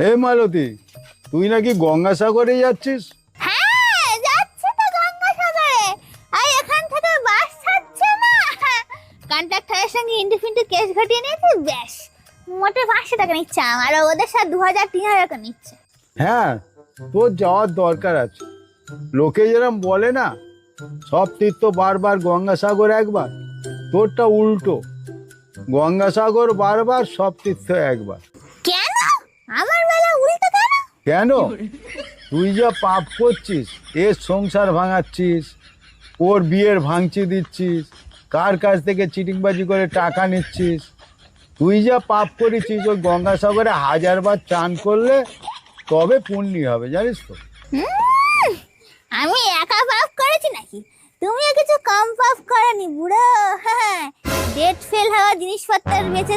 হে মালতী তুই নাকি গঙ্গাসাগরে যাচ্ছিস? হ্যাঁ যাচ্ছে তো গঙ্গাসাগরে। আর এখান থেকে বাস ছাড়ছে না। কন্ট্রাক্টরের সঙ্গে ইন্টু ফিন্টু কেস ঘটিয়ে নিয়েছে ব্যাস। মোটে পাঁচশো টাকা নিচ্ছে আমার ওদের সাথে দু হাজার তিন হাজার টাকা নিচ্ছে। হ্যাঁ তোর যাওয়ার দরকার আছে। লোকে যেরকম বলে না সব তীর্থ বারবার গঙ্গাসাগর একবার তোরটা উল্টো। গঙ্গাসাগর বারবার সব তীর্থ একবার। আমার বেলা উল্টো কেন? কেন? তুই যা পাপ করছিস এর সংসার ভাঙাচ্ছিস ওর বিয়ের ভাঙচি দিচ্ছিস কার কাছ থেকে চিটিংবাজি করে টাকা নিচ্ছিস তুই যা পাপ করেছিস ওই গঙ্গাসাগরে হাজারবার চান করলে তবে পুণ্যি হবে জানিস তো? আমি একা পাপ করেছি নাকি? তুমিও কিছু কম পাপ করনি বুড়ো। হ্যাঁ ডেট ফেল হওয়া জিনিসপত্র বেঁচে